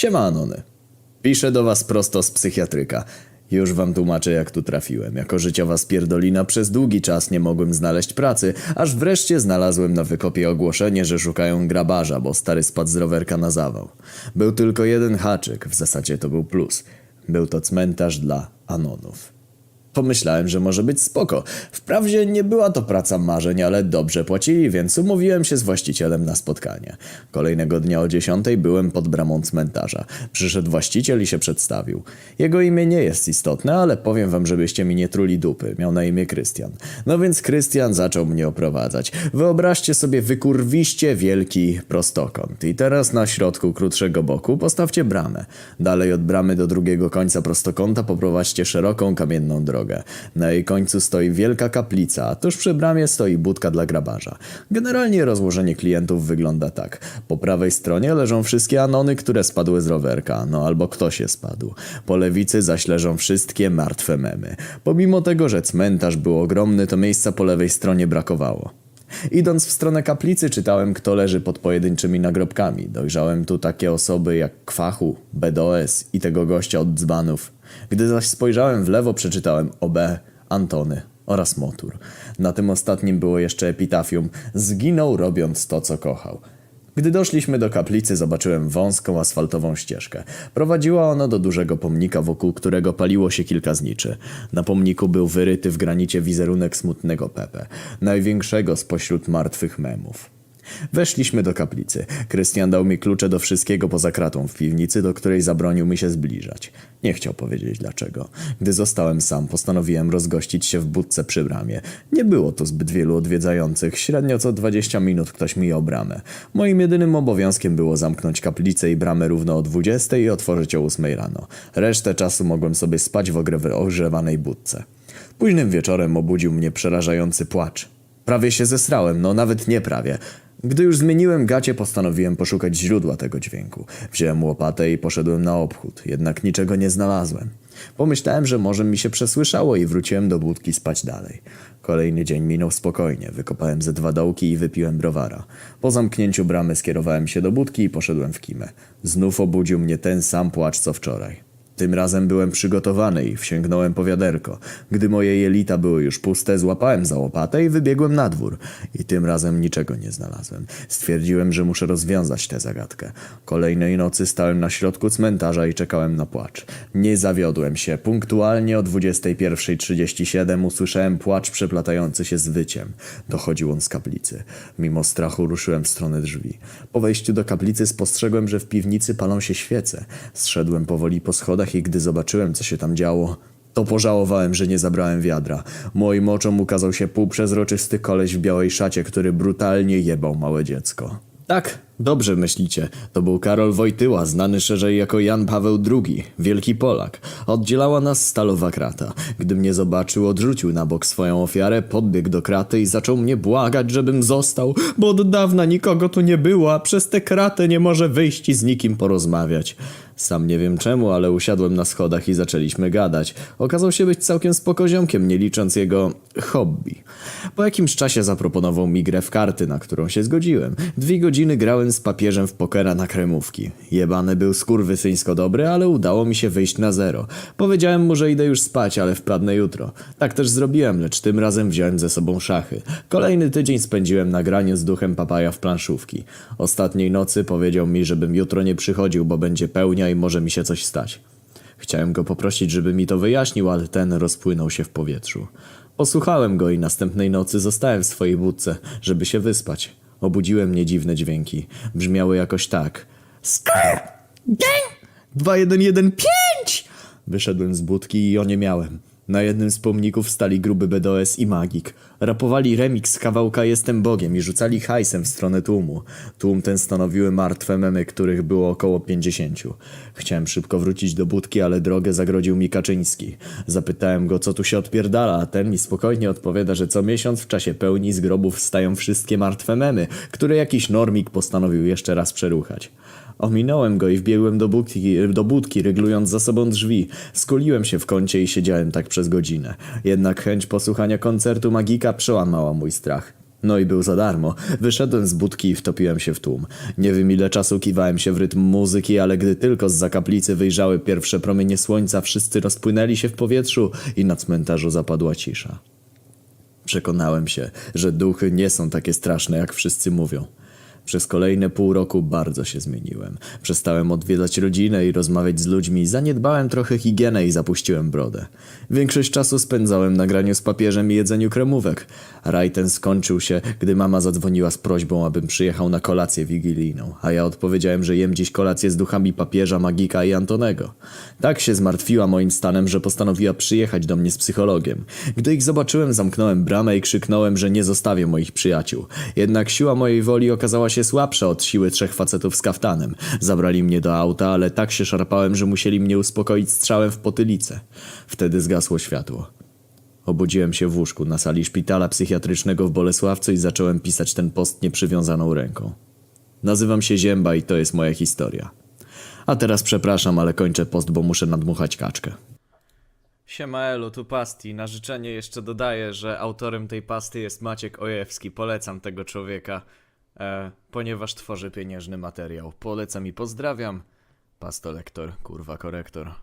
Siema Anony. Piszę do was prosto z psychiatryka. Już wam tłumaczę, jak tu trafiłem. Jako życiowa spierdolina przez długi czas nie mogłem znaleźć pracy, aż wreszcie znalazłem na wykopie ogłoszenie, że szukają grabarza, bo stary spadł z rowerka na zawał. Był tylko jeden haczyk, w zasadzie to był plus. Był to cmentarz dla Anonów. Pomyślałem, że może być spoko. Wprawdzie nie była to praca marzeń, ale dobrze płacili, więc umówiłem się z właścicielem na spotkanie. Kolejnego dnia o 10 byłem pod bramą cmentarza. Przyszedł właściciel i się przedstawił. Jego imię nie jest istotne, ale powiem wam, żebyście mi nie truli dupy. Miał na imię Krystian. No więc Krystian zaczął mnie oprowadzać. Wyobraźcie sobie wykurwiście wielki prostokąt. I teraz na środku krótszego boku postawcie bramę. Dalej od bramy do drugiego końca prostokąta poprowadźcie szeroką kamienną drogę. Na jej końcu stoi wielka kaplica, a tuż przy bramie stoi budka dla grabarza. Generalnie rozłożenie klientów wygląda tak. Po prawej stronie leżą wszystkie anony, które spadły z rowerka, no albo ktoś je spadł. Po lewicy zaś leżą wszystkie martwe memy. Pomimo tego, że cmentarz był ogromny, to miejsca po lewej stronie brakowało. Idąc w stronę kaplicy czytałem, kto leży pod pojedynczymi nagrobkami. Dojrzałem tu takie osoby jak Kwachu, BDOS i tego gościa od dzbanów. Gdy zaś spojrzałem w lewo, przeczytałem OB, Antony oraz Motur. Na tym ostatnim było jeszcze epitafium Zginął robiąc to, co kochał. Gdy doszliśmy do kaplicy, zobaczyłem wąską asfaltową ścieżkę. Prowadziła ona do dużego pomnika, wokół którego paliło się kilka zniczy. Na pomniku był wyryty w granicie wizerunek smutnego Pepe, największego spośród martwych memów. Weszliśmy do kaplicy. Krystian dał mi klucze do wszystkiego poza kratą w piwnicy, do której zabronił mi się zbliżać. Nie chciał powiedzieć dlaczego. Gdy zostałem sam, postanowiłem rozgościć się w budce przy bramie. Nie było tu zbyt wielu odwiedzających, średnio co 20 minut ktoś mijał bramę. Moim jedynym obowiązkiem było zamknąć kaplicę i bramę równo o 20 i otworzyć o 8 rano. Resztę czasu mogłem sobie spać w ogrzewanej budce. Późnym wieczorem obudził mnie przerażający płacz. Prawie się zesrałem, no nawet nie prawie. Gdy już zmieniłem gacie, postanowiłem poszukać źródła tego dźwięku. Wziąłem łopatę i poszedłem na obchód, jednak niczego nie znalazłem. Pomyślałem, że może mi się przesłyszało i wróciłem do budki spać dalej. Kolejny dzień minął spokojnie, wykopałem ze dwa dołki i wypiłem browara. Po zamknięciu bramy skierowałem się do budki i poszedłem w kimę. Znów obudził mnie ten sam płacz co wczoraj. Tym razem byłem przygotowany i wsięgnąłem po wiaderko. Gdy moje jelita były już puste, złapałem za łopatę i wybiegłem na dwór. I tym razem niczego nie znalazłem. Stwierdziłem, że muszę rozwiązać tę zagadkę. Kolejnej nocy stałem na środku cmentarza i czekałem na płacz. Nie zawiodłem się. Punktualnie o 21.37 usłyszałem płacz przeplatający się z wyciem. Dochodził on z kaplicy. Mimo strachu ruszyłem w stronę drzwi. Po wejściu do kaplicy spostrzegłem, że w piwnicy palą się świece. Zszedłem powoli po schodach i gdy zobaczyłem, co się tam działo, to pożałowałem, że nie zabrałem wiadra. Moim oczom ukazał się półprzezroczysty koleś w białej szacie, który brutalnie jebał małe dziecko. Tak, dobrze myślicie. To był Karol Wojtyła, znany szerzej jako Jan Paweł II, wielki Polak. Oddzielała nas stalowa krata. Gdy mnie zobaczył, odrzucił na bok swoją ofiarę, podbiegł do kraty i zaczął mnie błagać, żebym został, bo od dawna nikogo tu nie było, a przez tę kratę nie może wyjść i z nikim porozmawiać. Sam nie wiem czemu, ale usiadłem na schodach i zaczęliśmy gadać. Okazał się być całkiem spokoziomkiem, nie licząc jego hobby. Po jakimś czasie zaproponował mi grę w karty, na którą się zgodziłem. Dwie godziny grałem z papieżem w pokera na kremówki. Jebany był skurwysyńsko dobry, ale udało mi się wyjść na zero. Powiedziałem mu, że idę już spać, ale wpadnę jutro. Tak też zrobiłem, lecz tym razem wziąłem ze sobą szachy. Kolejny tydzień spędziłem na graniu z duchem papaja w planszówki. Ostatniej nocy powiedział mi, żebym jutro nie przychodził, bo będzie pełnia i może mi się coś stać. Chciałem go poprosić, żeby mi to wyjaśnił, ale ten rozpłynął się w powietrzu. Posłuchałem go i następnej nocy zostałem w swojej budce, żeby się wyspać. Obudziły mnie dziwne dźwięki. Brzmiały jakoś tak. Ding! 2115! Wyszedłem z budki i oniemiałem. Na jednym z pomników stali gruby BDOS i magik. Rapowali remix kawałka Jestem Bogiem i rzucali hajsem w stronę tłumu. Tłum ten stanowiły martwe memy, których było około pięćdziesięciu. Chciałem szybko wrócić do budki, ale drogę zagrodził mi Kaczyński. Zapytałem go, co tu się odpierdala, a ten mi spokojnie odpowiada, że co miesiąc w czasie pełni z grobów wstają wszystkie martwe memy, które jakiś normik postanowił jeszcze raz przeruchać. Ominąłem go i wbiegłem do budki, do budki, ryglując za sobą drzwi. Skuliłem się w kącie i siedziałem tak przez godzinę. Jednak chęć posłuchania koncertu magika przełamała mój strach. No i był za darmo. Wyszedłem z budki i wtopiłem się w tłum. Nie wiem ile czasu kiwałem się w rytm muzyki, ale gdy tylko z kaplicy wyjrzały pierwsze promienie słońca, wszyscy rozpłynęli się w powietrzu i na cmentarzu zapadła cisza. Przekonałem się, że duchy nie są takie straszne, jak wszyscy mówią. Przez kolejne pół roku bardzo się zmieniłem. Przestałem odwiedzać rodzinę i rozmawiać z ludźmi, zaniedbałem trochę higienę i zapuściłem brodę. Większość czasu spędzałem na graniu z papieżem i jedzeniu kremówek. Raj ten skończył się, gdy mama zadzwoniła z prośbą, abym przyjechał na kolację wigilijną, a ja odpowiedziałem, że jem dziś kolację z duchami papieża, magika i Antonego. Tak się zmartwiła moim stanem, że postanowiła przyjechać do mnie z psychologiem. Gdy ich zobaczyłem, zamknąłem bramę i krzyknąłem, że nie zostawię moich przyjaciół. Jednak siła mojej woli okazała się słabsza od siły trzech facetów z kaftanem. Zabrali mnie do auta, ale tak się szarpałem, że musieli mnie uspokoić strzałem w potylicę. Wtedy zgasło światło. Obudziłem się w łóżku na sali szpitala psychiatrycznego w Bolesławcu i zacząłem pisać ten post nieprzywiązaną ręką. Nazywam się Zięba i to jest moja historia. A teraz przepraszam, ale kończę post, bo muszę nadmuchać kaczkę. Siema Elu, tu Pasti. Na życzenie jeszcze dodaję, że autorem tej pasty jest Maciek Ojewski. Polecam tego człowieka, e, ponieważ tworzy pieniężny materiał. Polecam i pozdrawiam. Pastolektor, kurwa korektor.